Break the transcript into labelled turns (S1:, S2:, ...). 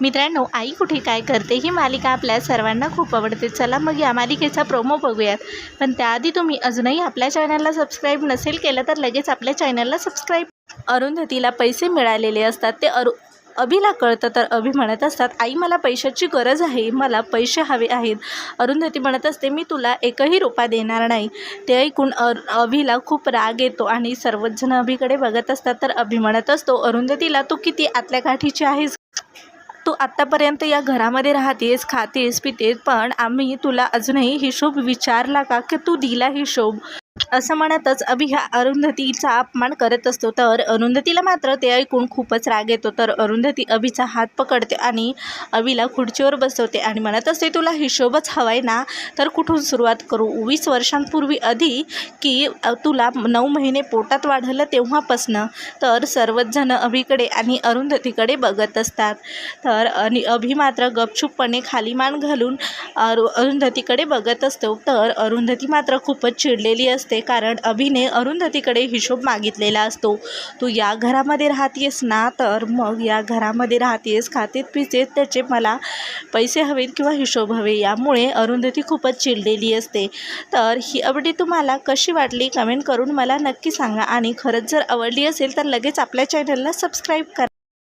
S1: मित्रांनो आई कुठे काय करते ही मालिका आपल्या सर्वांना खूप आवडते. चला मग या मालिकेचा प्रोमो बघूयात. पण त्याआधी तुम्ही अजूनही आपल्या चॅनलला सबस्क्राईब नसेल केलं तर लगेच आपल्या चॅनलला सबस्क्राईब अरुंधतीला पैसे मिळालेले असतात ते अरु अभिला कळतं तर अभि म्हणत असतात आई मला पैशाची गरज आहे मला पैसे हवे आहेत. अरुंधती म्हणत असते मी तुला एकही रुपा देणार नाही. ते ऐकून अर अभिला खूप राग येतो आणि सर्वच जण अभिकडे बघत असतात तर अभि म्हणत असतो अरुंधतीला तू किती आतल्या काठीची आहेस? तू आत्तापर्यंत या घरामध्ये राहतेस खातेस पितेस पण आम्ही तुला अजूनही हिशोब विचारला का की तू दिला हिशोब? असं म्हणतच अभि हा अरुंधतीचा अपमान करत असतो. तर अरुंधतीला मात्र ते ऐकून खूपच राग येतो. तर अरुंधती अभिचा हात पकडते आणि अभिला खुर्चीवर बसवते आणि म्हणत असते तुला हिशोबच हवाय ना? तर कुठून सुरुवात करू? वीस वर्षांपूर्वी आधी की तुला नऊ महिने पोटात वाढलं तेव्हापासनं. तर सर्वच जण अभिकडे आणि अरुंधतीकडे बघत असतात. तर आणि अभि मात्र गपछूपपणे खाली मान घालून अरु अरुंधतीकडे बघत असतो. तर अरुंधती मात्र खूपच चिडलेली असते. असते कारण अभिने अरुंधतीकडे हिशोब मागितलेला असतो. तू या घरामध्ये राहतेस ना तर मग या घरामध्ये राहतेस खातेत पितेत त्याचे मला पैसे हवेत किंवा हिशोब हवे यामुळे अरुंधती खूपच चिडलेली असते. तर ही अपडेट तुम्हाला कशी वाटली? कमेंट करून मला नक्की सांगा आणि खरंच जर आवडली असेल तर लगेच आपल्या चॅनलला सबस्क्राईब करा.